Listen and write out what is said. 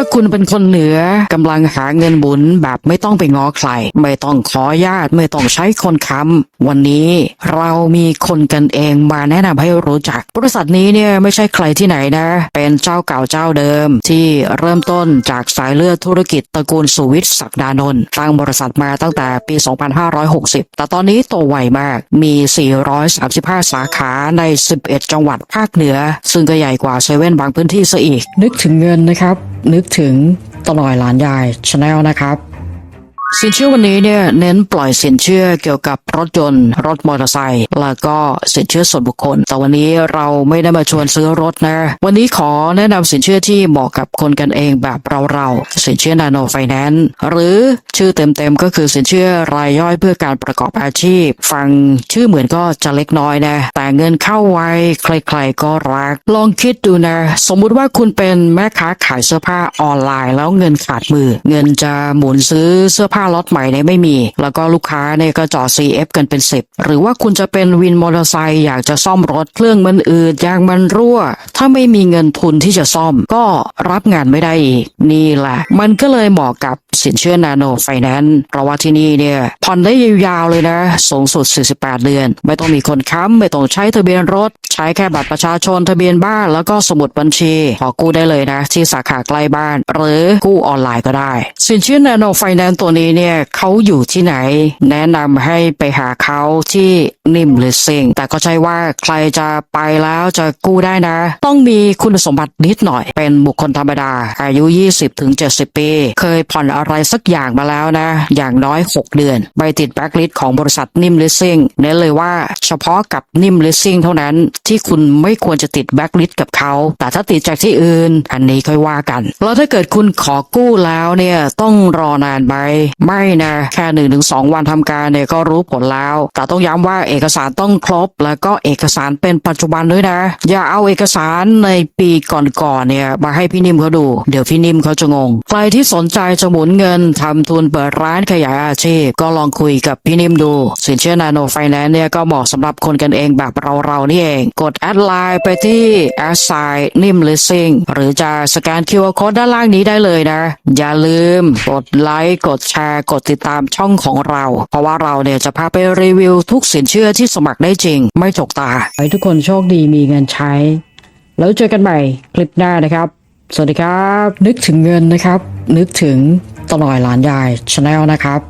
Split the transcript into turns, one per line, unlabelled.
ถ้าคุณเป็นคนเหนือกำลังหาเงินบุญแบบไม่ต้องไปง้อใคร ไม่ต้องขอญาติไม่ต้องใช้คนค้ำวันนี้เรามีคนกันเองมาแนะนำให้รู้จัก บริษัทนี้เนี่ยไม่ใช่ใครที่ไหนนะ เป็นเจ้าเก่าเจ้าเดิม ที่เริ่มต้นจากสายเลือดธุรกิจตระกูลสุวิทย์ศักดานนท์ตั้งบริษัทมาตั้งแต่ปี 2560 แต่ตอนนี้โตไวมากมี 435 สาขาใน 11 จังหวัดภาคเหนือ ซึ่งก็ใหญ่กว่าเซเว่นบางพื้นที่ซะอีก นึกถึงเงินนะครับนึกถึงตลอยหลานยายชาแนลนะครับ สินเชื่อวันนี้เนี่ยเน้นปล่อยสินเชื่อเกี่ยวกับรถยนต์ รถมอเตอร์ไซค์แล้วก็สินเชื่อส่วนบุคคล แต่วันนี้เราไม่ได้มาชวนซื้อรถนะ วันนี้ขอแนะนำสินเชื่อที่เหมาะกับคนกันเองแบบเราๆสินเชื่อนาโนไฟแนนซ์หรือชื่อเต็มๆก็คือสินเชื่อรายย่อยเพื่อการประกอบอาชีพ ฟังชื่อเหมือนก็จะเล็กน้อยนะ แต่เงินเข้าไวใครๆก็รัก ลองคิดดูนะ สมมุติว่าคุณเป็นแม่ค้าขายเสื้อผ้าออนไลน์ แล้วเงินขาดมือ เงินจะหมุนซื้อเสื้อผ้าล็อตใหม่เนี่ยไม่มี แล้วก็ลูกค้าเนี่ยก็จอด CF กันเป็นสิบหรือว่าคุณจะเป็นวินมอเตอร์ไซค์อยากจะซ่อมรถเครื่องมันอืดยางมันรั่ว ถ้าไม่มีเงินทุนที่จะซ่อม ก็รับงานไม่ได้อีกนี่แหละ มันก็เลยเหมาะกับสินเชื่อนาโนไฟแนนซ์เพราะว่าที่นี่เนี่ยผ่อนได้ยาวๆเลยนะสูงสุด 48 เดือน ไม่ต้องมีคนค้ำไม่ต้องใช้ทะเบียนรถ ใช้แค่บัตรประชาชนทะเบียนบ้าน แล้วก็สมุดบัญชี ขอกู้ได้เลยนะ ที่สาขาใกล้บ้าน หรือกู้ออนไลน์ก็ได้ สินเชื่อนาโนไฟแนนซ์ตัวนี้เนี่ยเขาอยู่ที่ไหน แนะนำให้ไปหาเขาที่ นิ่มหรือซิงแต่ก็ใช่ว่าใครจะไปแล้วจะกู้ได้นะ ต้องมีคุณสมบัตินิดหน่อย เป็นบุคคลธรรมดา อายุ 20ถึง70 ปี เคยผ่อนอะไรสักอย่างมาแล้วนะ อย่างน้อย 6 เดือนใบติดแบล็คลิสต์ของบริษัทนิ่มลิสซิ่งเน้นเลยว่าเฉพาะกับนิ่มลิสซิ่งเท่านั้นที่คุณไม่ควรจะติดแบล็คลิสต์กับเขา แต่ถ้าติดจากที่อื่น อันนี้ค่อยว่ากัน แล้วถ้าเกิดคุณขอกู้แล้วเนี่ยต้องรอนานไหมไม่นะ แค่หนึ่งถึงสองวันทำการเนี่ยก็รู้ผลแล้ว แต่ต้องย้ำว่าเออกสารต้องครบ แล้วก็เอกสารเป็นปัจจุบันด้วยนะ อย่าเอาเอกสารในปีก่อนๆเนี่ยมาให้พี่นิ่มเขาดู เดี๋ยวพี่นิ่มเขาจะงง ใครที่สนใจจะหมุนเงินทำทุนเปิดร้านขยายอาชีพ ก็ลองคุยกับพี่นิ่มดู สินเชื่อนาโนไฟแนนซ์เนี่ยก็เหมาะสำหรับคนกันเองแบบเราๆนี่เอง กดแอดไลน์ไปที่แอดไซน์นิ่มลิสซิ่งหรือจะสแกน QR Code ด้านล่างนี้ได้เลยนะ อย่าลืมกดไลค์กดแชร์ กดติดตามช่องของเรา เพราะว่าเราเนี่ยจะพาไปรีวิวทุกสินเชื่อที่สมัครได้จริง ไม่จกตา ให้ทุกคนโชคดีมีเงินใช้ แล้วเจอกันใหม่คลิปหน้านะครับ สวัสดีครับ นึกถึงเงินนะครับ นึกถึงตลอยหลานยายชาแนลนะครับ